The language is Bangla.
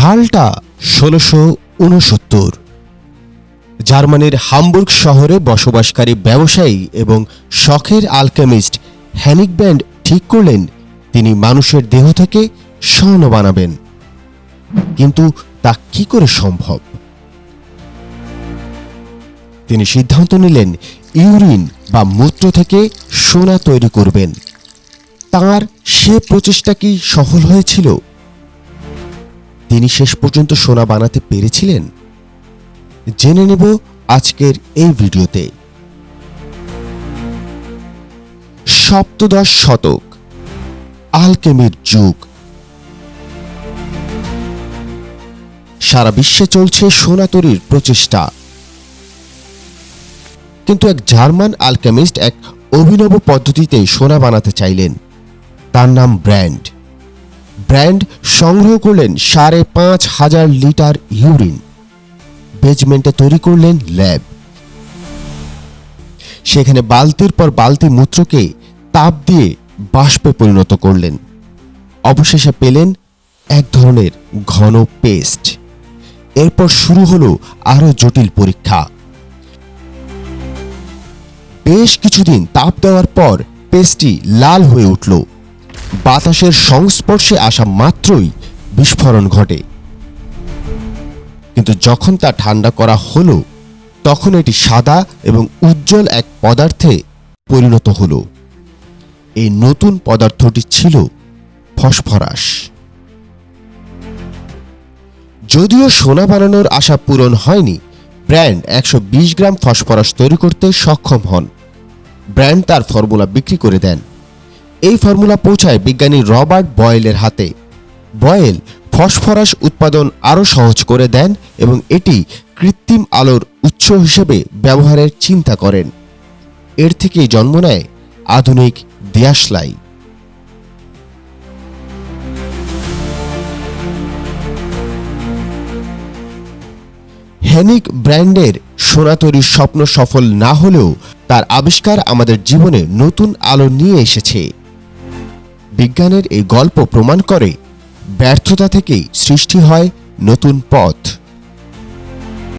সালটা ষোলোশো উনসত্তর জার্মানির হামবুর্গ শহরে বসবাসকারী ব্যবসায়ী এবং শখের আলকেমিস্ট হ্যানিক ব্যান্ড ঠিক করলেন, তিনি মানুষের দেহ থেকে স্বর্ণ বানাবেন। কিন্তু তা কি করে সম্ভব? তিনি সিদ্ধান্ত নিলেন, ইউরিন বা মূত্র থেকে সোনা তৈরি করবেন। তার সে প্রচেষ্টা কি সফল হয়েছিল? তিনি শেষ পর্যন্ত সোনা বানাতে পেরেছিলেন? জেনে নেব আজকের এই ভিডিওতে। সপ্তদশ শতক, আলকেমির যুগ। সারা বিশ্বে চলছে সোনা তৈরির প্রচেষ্টা। কিন্তু এক জার্মান আলকেমিস্ট এক অভিনব পদ্ধতিতে সোনা বানাতে চাইলেন। তার নাম ব্র্যান্ড। ব্র্যান্ড সংগ্রহ করলেন সাড়ে পাঁচ হাজার লিটার ইউরিন। বেজমেন্টে তৈরি করলেন ল্যাব। সেখানে বালতির পর বালতি মূত্রকে তাপ দিয়ে বাষ্পে পরিণত করলেন। অবশেষে পেলেন এক ধরনের ঘন পেস্ট। এরপর শুরু হলো আরও জটিল পরীক্ষা। বেশ কিছুদিন তাপ দেওয়ার পর পেস্টটি লাল হয়ে উঠল। বাতাসের সংস্পর্শে আসা মাত্রই বিস্ফোরণ ঘটে। কিন্তু যখন তা ঠান্ডা করা হলো, তখন এটি সাদা এবং উজ্জ্বল এক পদার্থে পরিণত হলো। এই নতুন পদার্থটি ছিল ফসফরাস। যদিও সোনা বানানোর আশা পূরণ হয়নি, ব্র্যান্ড একশো বিশ গ্রাম ফসফরাস তৈরি করতে সক্ষম হন। ব্র্যান্ড তার ফর্মুলা বিক্রি করে দেন। এই ফর্মুলা পৌঁছায় বিজ্ঞানী রবার্ট বয়েলের হাতে। বয়েল ফসফরাস উৎপাদন আরও সহজ করে দেন এবং এটি কৃত্রিম আলোর উৎস হিসেবে ব্যবহারের চিন্তা করেন। এর থেকেই জন্ম নেয় আধুনিক দিয়াশলাই হ্যানিক ব্র্যান্ডের সোনা তৈরির স্বপ্ন সফল না হলেও তার আবিষ্কার আমাদের জীবনে নতুন আলো নিয়ে এসেছে। বিজ্ঞানের এই গল্প প্রমাণ করে ব্যর্থতা থেকেই সৃষ্টি হয় নতুন পথ।